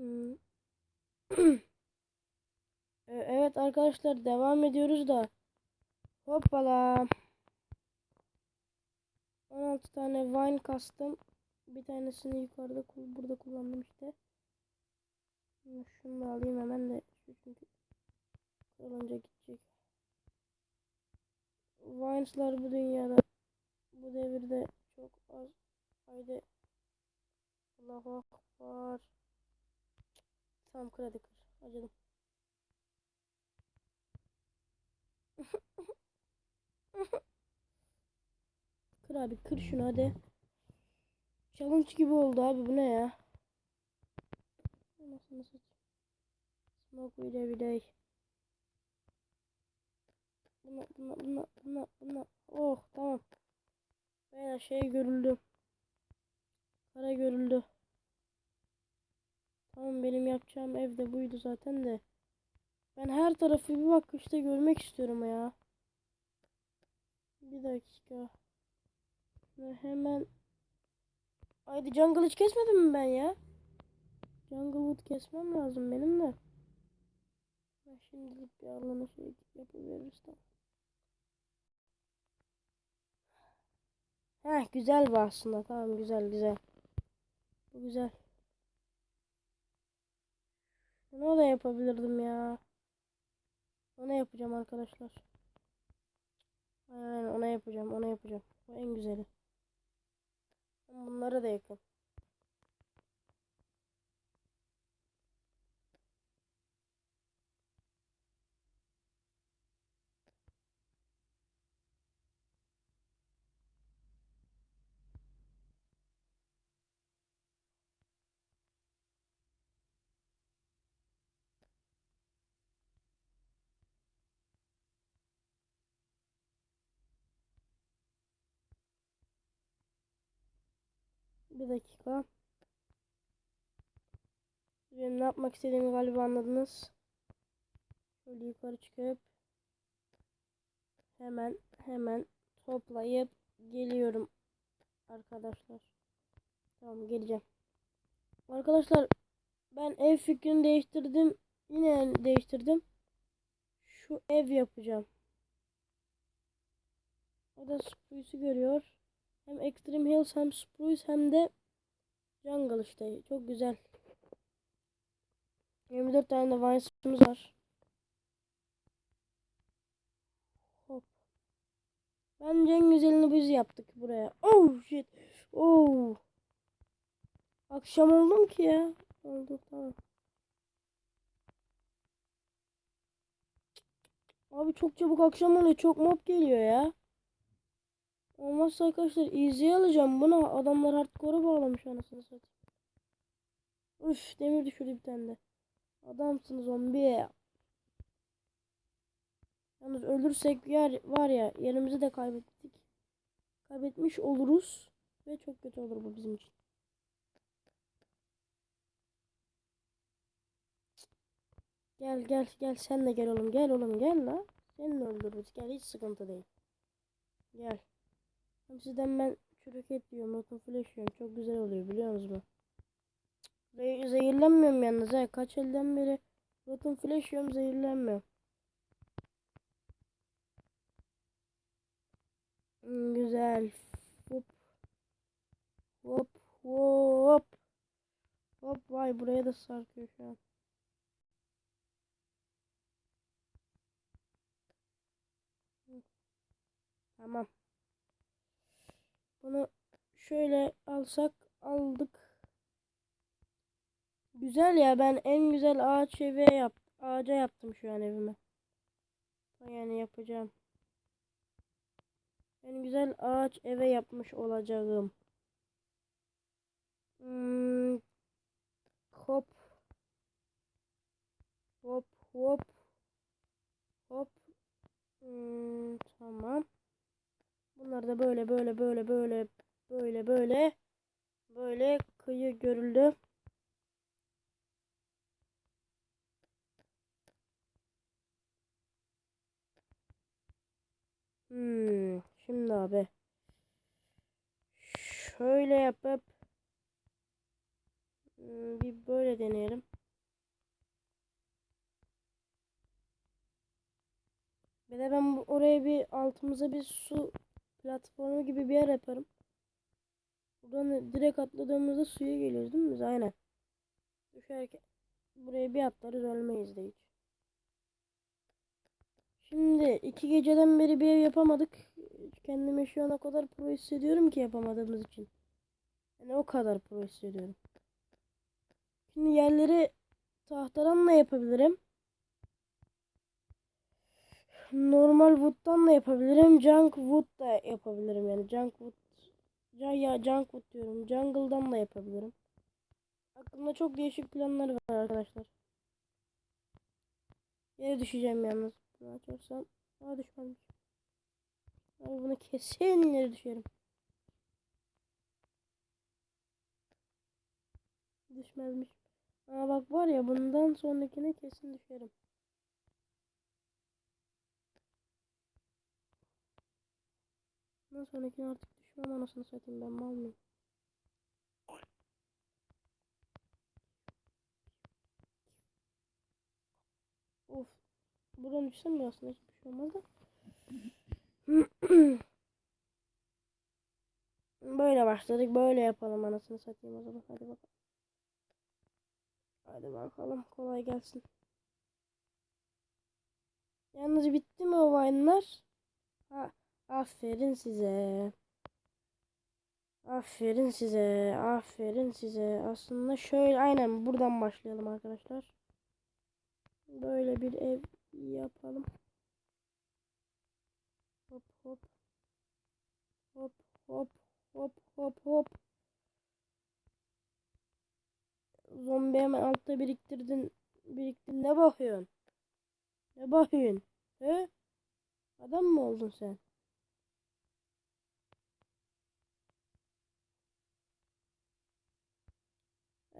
E, Evet arkadaşlar devam ediyoruz da. Hoppala. 16 tane wine kastım. Bir tanesini yukarıda burada kullandım işte. Şunu da alayım hemen de çünkü kırılınca gidecek. Vines'lar bu dünyada bu devirde çok az. Haydi. Allahu Akbar. Tamam kır hadi kır. Acıdım. Kır abi kır şunu hadi. Challenge gibi oldu abi bu ne ya? Anasını satayım. Smoke weed every day. Buna buna buna buna buna. Oh tamam. Beyler şey görüldü. Kara görüldü. Yapacağım evde buydu zaten de. Ben her tarafı bir bakışta görmek istiyorum ya. Bir dakika. Ve hemen Haydi jungle hiç kesmedim mi ben ya? Jungle wood kesmem lazım benim de. Ben şimdilik bir alanı şey yapıveririz tamam. Heh güzel bu aslında. Tamam güzel güzel. Bu güzel. Bunu da yapabilirdim ya. Ona yapacağım arkadaşlar. Aynen ona yapacağım. Ona yapacağım. Bu en güzeli. Bunlara da yakın. Bir dakika. Benim ne yapmak istediğimi galiba anladınız. Şöyle yukarı çıkıp hemen hemen toplayıp geliyorum arkadaşlar. Tamam geleceğim. Arkadaşlar ben ev fikrini değiştirdim. Yine değiştirdim. Şu ev yapacağım. O da Spruce'u görüyor. Hem Extreme Hills hem Spruce hem de Jungle işte. Çok güzel. 24 tane de Vine'ımız var. Hop. Bence en güzelini biz yaptık buraya. Oh shit. Oh. Akşam oldum ki ya. Oldu tamam. Abi çok çabuk akşam oluyor. Çok mob geliyor ya. Olmazsa arkadaşlar easy alacağım. Buna adamlar hardcore'a bağlamış anasını satayım. Üf demir düşürdü bir tane de. Adamsın zombi. Yalnız ölürsek yer var ya yerimizi de kaybettik. Kaybetmiş oluruz. Ve çok kötü olur bu bizim için. Gel gel gel sen de gel oğlum gel oğlum gel la. Seni öldürürüz gel hiç sıkıntı değil. Gel. Sizden ben çürük et yiyorum. Rotten flesh yiyorum. Çok güzel oluyor biliyor musunuz? Ze- Zehirlenmiyorum yalnız ha. Kaç elden beri rotten flesh yiyorum zehirlenmiyorum. Hmm, güzel. Hop. Hop hop. Hop vay buraya da sarkıyor şu an. Tamam. Bunu şöyle alsak aldık. Güzel ya ben en güzel ağaç evi yap ağaca yaptım şu an evime. Yani yapacağım. En güzel ağaç eve yapmış olacağım. Hmm. Hop. Hop hop. Hop. Hmm. Yukarıda böyle böyle böyle böyle böyle böyle böyle kıyı görüldü. Hmm, şimdi abi şöyle yapıp hmm, bir böyle deneyelim. Ve de ben oraya bir altımıza bir su platformu gibi bir yer yaparım. Buradan direkt atladığımızda suya geliyoruz değil mi biz? Aynen. Düşerken buraya bir atlarız ölmeyiz de hiç. Şimdi iki geceden beri bir ev yapamadık. Kendimi şu an kadar pro hissediyorum ki yapamadığımız için. Yani o kadar pro hissediyorum. Şimdi yerleri tahtadan da yapabilirim. Normal wood'dan da yapabilirim. Junk wood da yapabilirim yani. Junk wood. Ya, junk wood diyorum. Jungle'dan da yapabilirim. Aklımda çok değişik planlar var arkadaşlar. Yere düşeceğim yalnız. Bunu açarsam. Aa düşmemiş. Abi bunu kesin yere düşerim. Düşmezmiş. Aa bak var ya bundan sonrakine kesin düşerim. Bundan sonrakine artık düşmem anasını satayım ben mal mıyım? Of. Buradan düşsem de aslında hiçbir şey olmaz da. Böyle başladık. Böyle yapalım anasını satayım o zaman. Hadi bakalım. Hadi bakalım. Kolay gelsin. Yalnız bitti mi o Vine'lar? Ha, aferin size. Aferin size. Aferin size. Aslında şöyle aynen buradan başlayalım arkadaşlar. Böyle bir ev yapalım. Hop hop. Hop hop hop hop hop. Zombi hemen altta biriktirdin. Biriktin ne bakıyorsun? Ne bakıyorsun? He? Adam mı oldun sen?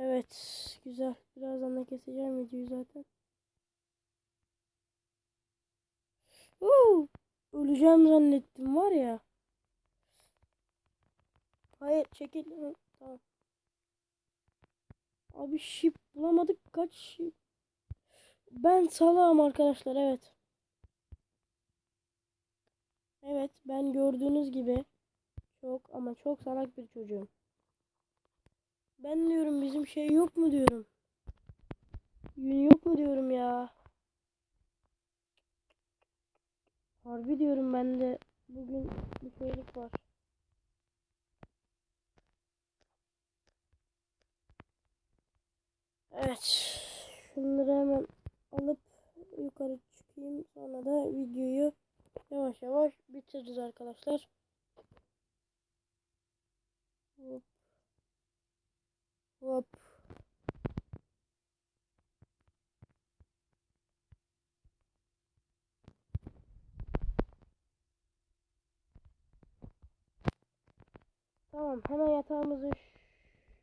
Evet, güzel. Birazdan da keseceğim videoyu zaten. Uuu, öleceğim zannettim var ya. Hayır, çekil. Tamam. Abi şip bulamadık. Kaç şip? Ben salağım arkadaşlar, evet. Evet, ben gördüğünüz gibi çok ama çok salak bir çocuğum. Ben diyorum bizim şey yok mu diyorum. Yün yok mu diyorum ya. Harbi diyorum ben de bugün bir şeylik var. Evet. Şunları hemen alıp yukarı çıkayım. Sonra da videoyu yavaş yavaş bitiririz arkadaşlar. Hop. Hop. Tamam hemen yatağımızı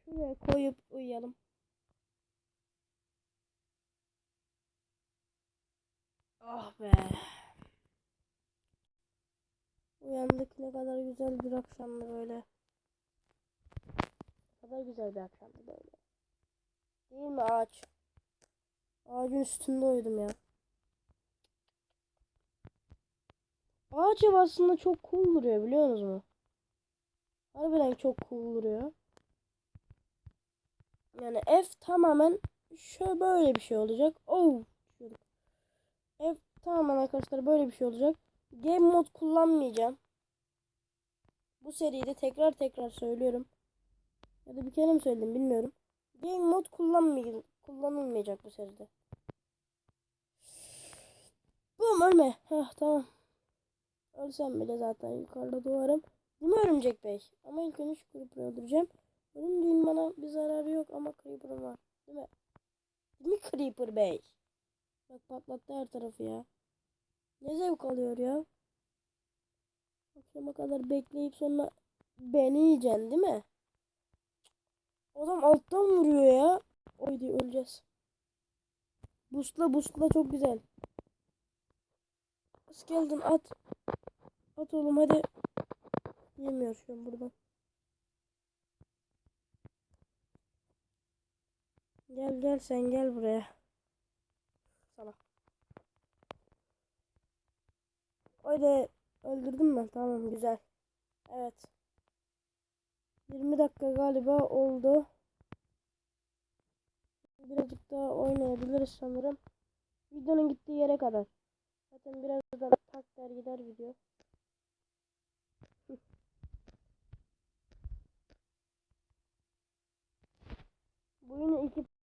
şuraya koyup uyuyalım. Ah be. Uyandık ne kadar güzel bir akşamdı böyle. Kadar güzel bir akşamdı böyle. Değil mi ağaç? Ağacın üstünde uyudum ya. Ağaç ev aslında çok cool duruyor biliyor musunuz mu? Harbiden çok cool duruyor. Yani ev tamamen şöyle böyle bir şey olacak. Oh. Ev tamamen arkadaşlar böyle bir şey olacak. Game mod kullanmayacağım. Bu seride tekrar tekrar söylüyorum. Ya da bir kere mi söyledim bilmiyorum. Game mod kullanmay kullanılmayacak bu seride. Bum ölme. Heh tamam. Ölsem bile zaten yukarıda doğarım. Değil mi Örümcek Bey? Ama ilk önce şu Creeper'ı öldüreceğim. Örümceğin bana bir zararı yok ama Creeper'ım var. Değil mi? Değil mi Creeper Bey? Bak patlattı her tarafı ya. Ne zevk alıyor ya? Akşama kadar bekleyip sonra beni yiyeceksin değil mi? Adam alttan vuruyor ya. Oydi öleceğiz. Busla busla çok güzel. Skeleton at. At oğlum hadi. Yemiyor şu an buradan. Gel gel sen gel buraya. Sana. Öyle öldürdüm ben. Tamam güzel. Evet. 20 dakika galiba oldu. Birazcık daha oynayabiliriz sanırım. Videonun gittiği yere kadar. Zaten birazdan tak der gider video. Bu yine iki